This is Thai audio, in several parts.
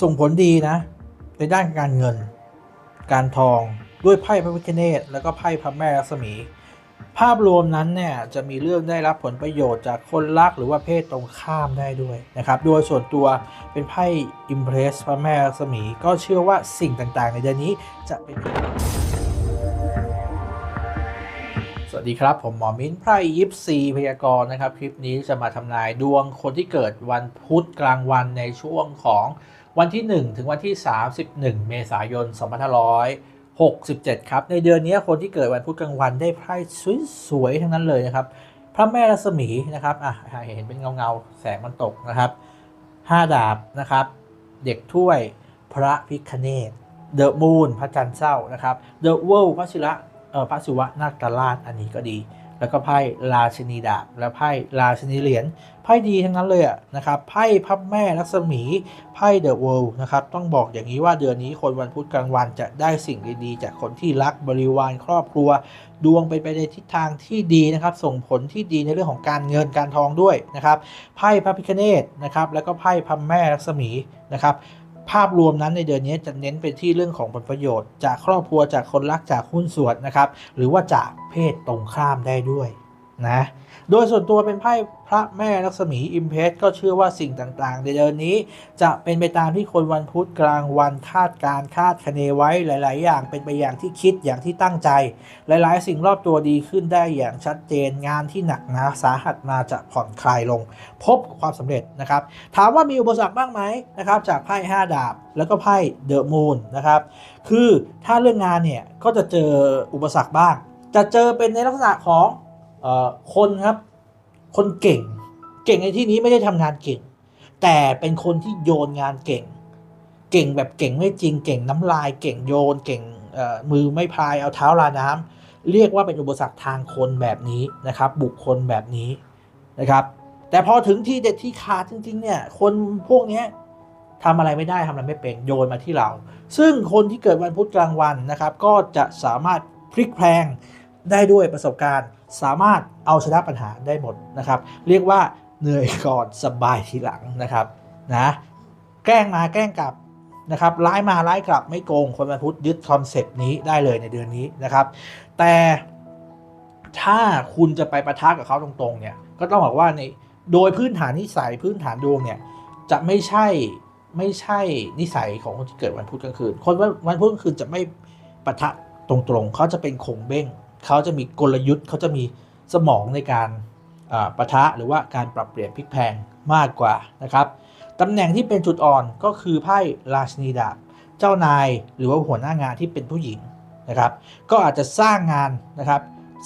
ส่งผลดีนะ ในด้านการเงิน การทองด้วยไพ่พระพิฆเนศแล้วก็ไพ่พระแม่รัศมี ภาพรวมนั้นเนี่ยจะมีเรื่องได้รับผลประโยชน์จากคนรักหรือว่าเพศตรงข้ามได้ด้วยนะครับ โดยส่วนตัวเป็นไพ่อิมเพรสพระแม่รัศมี ก็เชื่อว่าสิ่งต่างๆ ในเดือนนี้จะเป็นสวัสดีครับ ผมหมอมิ้นไพรยิปซีพยากรณ์นะครับ คลิปนี้จะมาทำนายดวงคนที่เกิดวันพุธกลางวันในช่วงของ วันที่ 1 ถึงวันที่ 31 เมษายน 2567 ครับ ในเดือนนี้คนที่เกิดวันพุธกลางวันได้ไพ่สวยๆทั้งนั้นเลยนะครับ พระแม่รัศมีนะครับอะเห็นเป็นเงาๆ แสงมันตกนะครับ5ดาบนะครับ เด็กถ้วยพระพิคเนตเดอะมูนพระจันทร์เศร้านะครับเดอะเวิลพระศิระเออพระศิวะนาคราชอันนี้ก็ดี แล้วก็ไพ่ราชินีดาบและไพ่ราชินีเหรียญไพ่ดีทั้งนั้นเลยอะนะครับไพ่พระแม่ลักษมีไพ่เดอะเวิลด์นะครับต้องบอกอย่างนี้ว่าเดือนนี้คนวันพุธกลางวันจะได้สิ่งดีๆ จากคนที่รักบริวารครอบครัว ดวงเป็นไปในทิศทางที่ดีนะครับส่งผลที่ดีในเรื่องของการเงินการทองด้วยนะครับไพ่พระพิฆเนศนะครับแล้วก็ไพ่พระแม่ลักษมีนะครับ ภาพรวมนั้นในเดือนนี้จะเน้นไปที่เรื่องของผลประโยชน์ จากครอบครัวจากคนรักจากหุ้นส่วนนะครับ หรือว่าจากเพศตรงข้ามได้ด้วย นะ โดยส่วนตัวเป็นไพ่พระแม่ลักษมีอิมเพสก็เชื่อว่าสิ่งต่างๆ ในเดือนนี้ จะเป็นไปตามที่คนวันพุธกลางวันคาดการคาดคะเนไว้หลาย ๆ อย่างเป็นไปอย่างที่คิดอย่างที่ตั้งใจ หลายๆ สิ่งรอบตัวดีขึ้นได้อย่างชัดเจนงานที่หนักหนาสาหัสมาจะผ่อนคลายลง พบความสำเร็จนะครับ ถามว่ามีอุปสรรคบ้างไหมนะครับ จากไพ่5ดาบแล้วก็ไพ่เดอะมูนนะครับคือถ้าเรื่องงานเนี่ยก็จะเจออุปสรรคบ้าง จะเจอเป็นในลักษณะของ คนครับ คนเก่ง เก่งในที่นี้ไม่ได้ทำงานเก่ง แต่เป็นคนที่โยนงานเก่ง เก่งแบบเก่งไม่จริง เก่งน้ำลายเก่งโยน เก่งมือไม่พายเอาเท้าลาน้ำเรียกว่าเป็นอุปสรรคทางคนแบบนี้นะครับ บุคคลแบบนี้นะครับ แต่พอถึงที่เด็ดที่ขาดจริง ๆ เนี่ย คนพวกนี้ทำอะไรไม่ได้ทำอะไรไม่เป็นโยนมาที่เรา ซึ่งคนที่เกิดวันพุธกลางวันนะครับ ก็จะสามารถพลิกแพลง ได้ด้วยประสบการณ์ สามารถเอาชนะปัญหาได้หมดนะครับ เรียกว่าเหนื่อยก่อนสบายทีหลังนะครับนะแกล้งมาแกล้งกลับนะครับร้ายมาร้ายกลับไม่โกงคนวันพุธยึดคอนเซปต์นี้ได้เลยในเดือนนี้นะครับ แต่ถ้าคุณจะไปประทะกับเขาตรงๆเนี่ยก็ต้องบอกว่าในโดยพื้นฐานนิสัยพื้นฐานดวงเนี่ยจะไม่ใช่ไม่ใช่นิสัยของคนที่เกิดวันพุธกลางคืน คนวันวันพุธกลางคืนจะไม่ปะทะตรงๆเขาจะเป็นคงเบ้ง เขาจะมีกลยุทธ์เขาจะมีสมองในการอ่าปะทะหรือว่าการปรับเปลี่ยนพลิกแพงมากกว่านะครับตำแหน่งที่เป็นจุดอ่อนก็คือไพ่ราชนีดาบเจ้านายหรือว่าหัวหน้างานที่เป็นผู้หญิงนะครับ ก็อาจจะสร้างงานนะครับ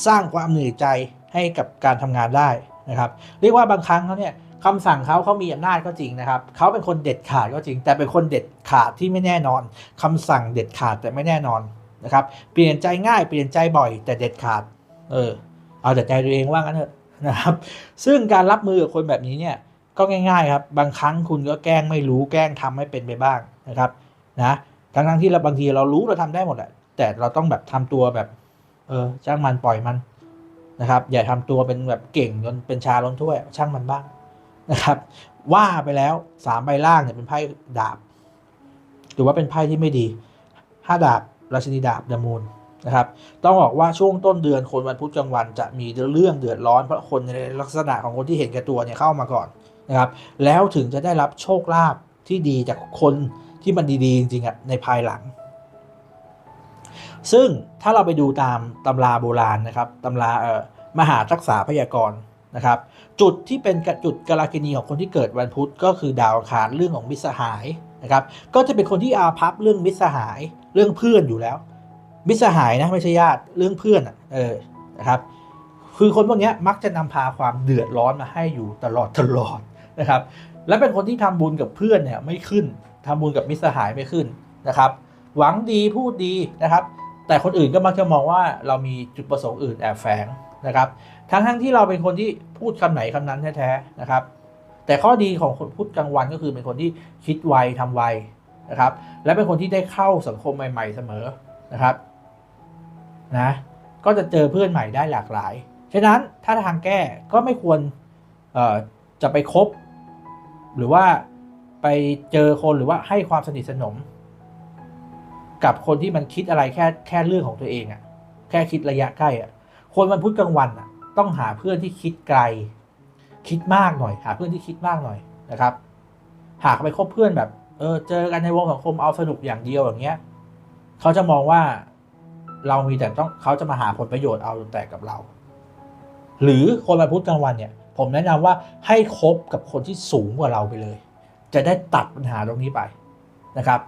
สร้างความเหนื่อยใจให้กับการทำงานได้นะครับ เรียกว่าบางครั้งเขาเนี่ยคำสั่งเขาเขามีอำนาจก็จริงนะครับเขาเป็นคนเด็ดขาดก็จริง แต่เป็นคนเด็ดขาดที่ไม่แน่นอนคำสั่งเด็ดขาดแต่ไม่แน่นอน นะครับ เปลี่ยนใจง่ายเปลี่ยนใจบ่อยแต่เด็ดขาด เออ เอาแต่ใจตัวเองว่างั้นเถอะนะครับ ซึ่งการรับมือกับคนแบบนี้เนี่ยก็ง่าย ๆ ครับ บางครั้งคุณก็แกล้งไม่รู้แกล้งทำให้เป็นไปบ้างนะครับนะทั้งทั้งๆที่เราบางทีเรารู้เราทำได้หมดแหละแต่เราต้องแบบทำตัวแบบ เออช่างมันปล่อยมันนะครับ อย่าทำตัวเป็นแบบเก่งจนเป็นชาล้นถ้วย ช่างมันบ้างนะครับ ว่าไปแล้วสามใบล่างเนี่ยเป็นไพ่ดาบถือว่าเป็นไพ่ที่ไม่ดีห้าดาบ ราชินีดาบดามูลนะครับ ต้องบอกว่าช่วงต้นเดือนคนวันพุธกลางวันจะมีเรื่องเดือดร้อนเพราะคนในลักษณะของคนที่เห็นแก่ตัวเนี่ยเข้ามาก่อนนะครับ แล้วถึงจะได้รับโชคลาภที่ดีจากคนที่มันดีๆจริงๆอะในภายหลัง ซึ่งถ้าเราไปดูตามตำราโบราณนะครับตำราเอ่อมหาทักษาพยากรณ์นะครับ จุดที่เป็นกระจุดกาลกินีของคนที่เกิดวันพุธก็คือดาวอังคารเรื่องของมิสหายนะครับ ก็จะเป็นคนที่อาภัพเรื่องมิสหาย เรื่องเพื่อนอยู่แล้วมิสหายนะไม่ใช่ญาติเรื่องเพื่อนอะเออนะครับคือคนพวกนี้มักจะนำพาความเดือดร้อนมาให้อยู่ตลอดตลอดนะครับ และเป็นคนที่ทำบุญกับเพื่อนเนี่ยไม่ขึ้นทำบุญกับมิสหายไม่ขึ้นนะครับ หวังดีพูดดีนะครับ แต่คนอื่นก็มักจะมองว่าเรามีจุดประสงค์อื่นแอบแฝงนะครับทั้งทั้งที่เราเป็นคนที่พูดคำไหนคำนั้นแท้ๆนะครับ แต่ข้อดีของคนพูดกลางวันก็คือเป็นคนที่คิดไวทำไว นะครับ และเป็นคนที่ได้เข้าสังคมใหม่ ๆ เสมอนะครับนะก็จะเจอเพื่อนใหม่ได้หลากหลาย ฉะนั้นถ้าทางแก้ก็ไม่ควรจะไปคบ หรือว่าไปเจอคนหรือว่าให้ความสนิทสนม กับคนที่มันคิดอะไรแค่แค่เรื่องของตัวเองอะแค่คิดระยะใกล้อะคนวันพุธกลางวันอะต้องหาเพื่อนที่คิดไกล คิดมากหน่อย หาเพื่อนที่คิดมากหน่อยนะครับ หากไปคบเพื่อนแบบ เออเจอกันในวงสังคมเอาสนุกอย่างเดียวอย่างเงี้ยเขาจะมองว่าเรามีแต่ต้องเขาจะมาหาผลประโยชน์เอาแต่กับเรา หรือคนวันพุธกลางวันเนี่ย ผมแนะนำว่าให้คบกับคนที่สูงกว่าเราไปเลย จะได้ตัดปัญหาตรงนี้ไปนะครับ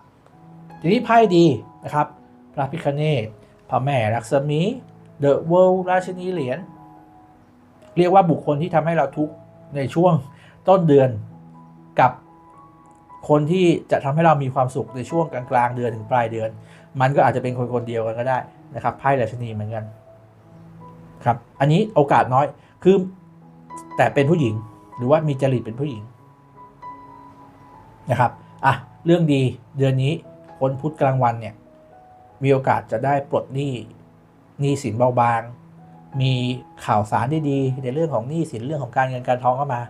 ทีนี้ไพ่ดีนะครับ พระพิคเนตพระแม่ลักษมีเดอะเวิลด์ราชินีเหรียญเรียกว่าบุคคลที่ทำให้เราทุกข์ในช่วงต้นเดือนกับ คนที่จะทำให้เรามีความสุขในช่วงกลางๆเดือนถึงปลายเดือน มันก็อาจจะเป็นคนคนเดียวกันก็ได้นะครับไพ่ราชนีเหมือนกันครับอันนี้โอกาสน้อยคือแต่เป็นผู้หญิงหรือว่ามีจริตเป็นผู้หญิงนะครับอะเรื่องดีเดือนนี้คนพุธกลางวันเนี่ยมีโอกาสจะได้ปลดหนี้หนี้สินเบาบาง มีข่าวสารดีๆในเรื่องของหนี้สินเรื่องของการเงินการทองเข้ามา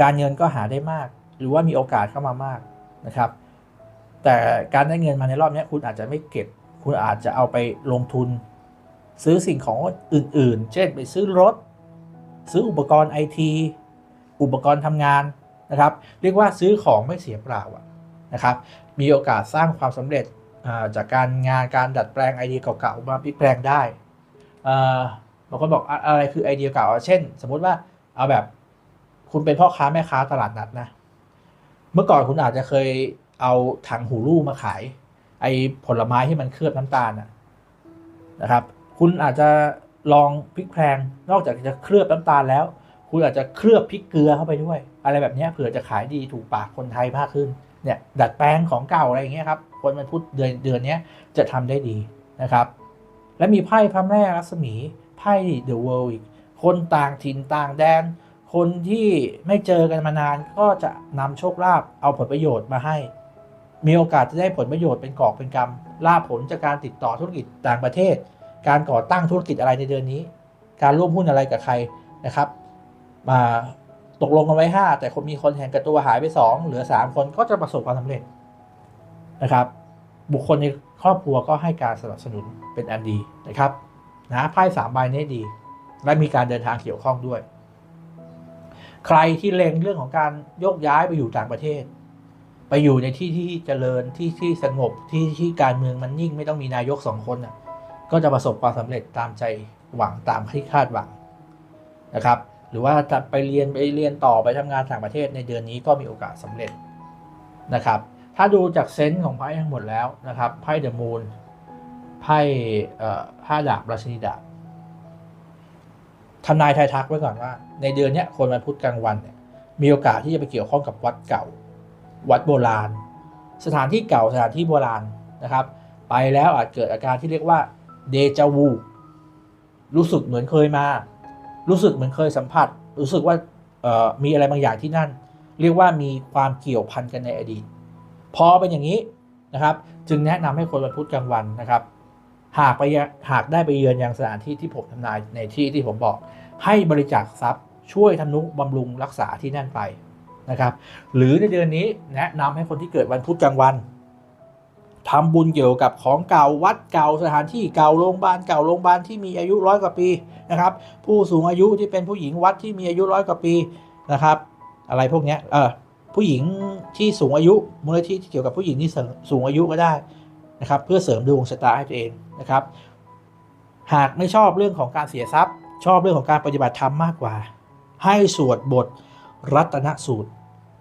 การเงินก็หาได้มาก หรือว่ามีโอกาสเข้ามามากนะครับ แต่การได้เงินมาในรอบนี้คุณอาจจะไม่เก็บ คุณอาจจะเอาไปลงทุน ซื้อสิ่งของอื่น ๆ เช่นไปซื้อรถ ซื้ออุปกรณ์ไอทีอุปกรณ์ทำงานนะครับ เรียกว่าซื้อของไม่เสียเปล่าอะนะครับ มีโอกาสสร้างความสำเร็จจากการงานการดัดแปลงไอเดียเก่าๆมาพลิกแปลงได้บางคนบอกอะไรคือไอเดียเก่า เช่น สมมุติว่าเอาแบบคุณเป็นพ่อค้าแม่ค้าตลาดนัดนะ เมื่อก่อนคุณอาจจะเคยเอาถังหูรูมาขาย ไอผลไม้ที่มันเคลือบน้ำตาลนะนะครับ คุณอาจจะลองพริกแพงนอกจากจะเคลือบน้ำตาลแล้ว คุณอาจจะเคลือบพริกเกลือเข้าไปด้วย อะไรแบบนี้เผื่อจะขายดีถูกปากคนไทยมากขึ้นเนี่ยดัดแปลงของเก่าอะไรอย่างเงี้ยครับคนมันพูดเดือนเดือนนี้จะทำได้ดีนะครับ และมีไพ่พระแม่รัศมีไพ่เดอะเวิลด์อีกคนต่างถิ่นต่างแดน คนที่ไม่เจอกันมานานก็จะนำโชคลาภเอาผลประโยชน์มาให้ มีโอกาสจะได้ผลประโยชน์เป็นกอบเป็นกำลาภผลจากการติดต่อธุรกิจต่างประเทศ การก่อตั้งธุรกิจอะไรในเดือนนี้ การร่วมหุ้นอะไรกับใครนะครับ มาตกลงกันไว้ 5 แต่คนมีคนแห่งกับตัวหายไป 2 เหลือ 3 คนก็จะประสบความสำเร็จนะครับ บุคคลในครอบครัวก็ให้การสนับสนุนเป็นอันดีนะครับนะไพ่สามใบนี้ดี และมีการเดินทางเกี่ยวข้องด้วย ใครที่เล็งเรื่องของการโยกย้ายไปอยู่ต่างประเทศ ไปอยู่ในที่ที่เจริญที่ที่สงบที่ที่การเมืองมันนิ่งไม่ต้องมีนายกสองคนน่ะก็จะประสบความสำเร็จตามใจหวังตามที่คาดหวังนะครับ หรือว่าจะไปเรียนไปเรียนต่อไปทำงานต่างประเทศในเดือนนี้ก็มีโอกาสสำเร็จนะครับ ถ้าดูจากเซนส์ของไพ่ทั้งหมดแล้วนะครับไพ่เดอะมูนไพ่ห้าดาบราชินีดาบ ทำนายทายทักไว้ก่อนว่า ในเดือนนี้คนวันพุธกลางวันเนี่ยมีโอกาสที่จะไปเกี่ยวข้องกับวัดเก่า วัดโบราณ สถานที่เก่าสถานที่โบราณนะครับ ไปแล้วอาจเกิดอาการที่เรียกว่าเดจาวูรู้สึกเหมือนเคยมา รู้สึกเหมือนเคยสัมผัส รู้สึกว่ามีอะไรบางอย่างที่นั่น เรียกว่ามีความเกี่ยวพันกันในอดีต พอเป็นอย่างนี้นะครับ จึงแนะนำให้คนวันพุธกลางวันนะครับ หากไปหากได้ไปเยือนยังสถานที่ที่ผมทำนายในที่ที่ผมบอก ให้บริจาคทรัพย์ช่วยทำนุบำรุงรักษาที่นั่นไปนะครับ หรือในเดือนนี้แนะนำให้คนที่เกิดวันพุธกลางวันทำบุญเกี่ยวกับของเก่าวัดเก่าสถานที่เก่าโรงพยาบาลเก่าโรงพยาบาลที่มีอายุร้อยกว่าปีนะครับ ผู้สูงอายุที่เป็นผู้หญิงวัดที่มีอายุร้อยกว่าปีนะครับ อะไรพวกนี้เออผู้หญิงที่สูงอายุมูลนิธิที่เกี่ยวกับผู้หญิงที่สูงอายุก็ได้นะครับ เพื่อเสริมดวงชะตาให้ตัวเองนะครับ หากไม่ชอบเรื่องของการเสียทรัพย์ ชอบเรื่องของการปฏิบัติธรรมมากกว่า ให้สวดบทรัตนสูตร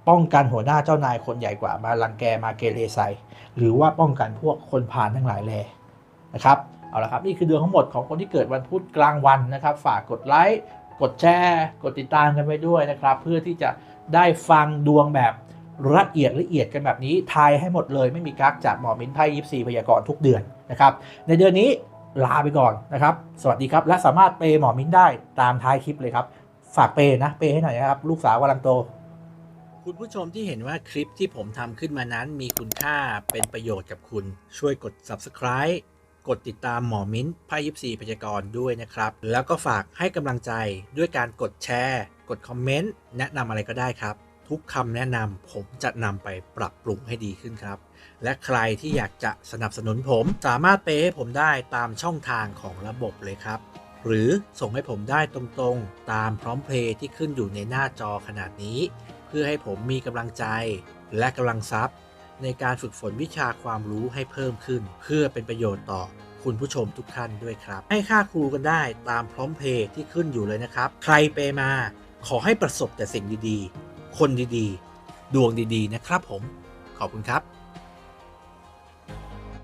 ป้องกันหัวหน้าเจ้านายคนใหญ่กว่ามาลังแกมาเกเรใส่หรือว่าป้องกันพวกคนผ่านทั้งหลายแลนะครับเอาละครับนี่คือดวงทั้งหมดของคนที่เกิดวันพุธกลางวันนะครับ ฝากกดไลค์กดแชร์กดติดตามกันไปด้วยนะครับ เพื่อที่จะได้ฟังดวงแบบละเอียดละเอียดกันแบบนี้ทายให้หมดเลย ไม่มีกักจากหมอมินไพ่ยิปซีพยากรณ์ทุกเดือนนะครับ ในเดือนนี้ ลาไปก่อนนะครับ สวัสดีครับ และสามารถเปย์หมอมิ้นได้ตามท้ายคลิปเลยครับ ฝากเปย์นะ เปย์ให้หน่อยนะครับ ลูกสาวกำลังโต คุณผู้ชมที่เห็นว่าคลิปที่ผมทำขึ้นมานั้นมีคุณค่าเป็นประโยชน์กับคุณ ช่วยกด subscribe กดติดตามหมอมิ้นท์พายิปซีพยากรด้วยนะครับ แล้วก็ฝากให้กำลังใจด้วยการกดแชร์ กดคอมเมนต์ แนะนำอะไรก็ได้ครับ ทุกคำแนะนำผมจะนำไปปรับปรุงให้ดีขึ้นครับ และใครที่อยากจะสนับสนุนผมสามารถเปย์ให้ผมได้ตามช่องทางของระบบเลยครับ หรือส่งให้ผมได้ตรงๆ ตามพร้อมเพลย์ที่ขึ้นอยู่ในหน้าจอขนาดนี้ เพื่อให้ผมมีกำลังใจและกำลังทรัพย์ ในการฝึกฝนวิชาความรู้ให้เพิ่มขึ้น เพื่อเป็นประโยชน์ต่อคุณผู้ชมทุกท่านด้วยครับ ให้ค่าครูกันได้ตามพร้อมเพย์ที่ขึ้นอยู่เลยนะครับ ใครเปย์มาขอให้ประสบแต่สิ่งดีๆ คนดีๆ ดวงดีๆนะครับผม ขอบคุณครับ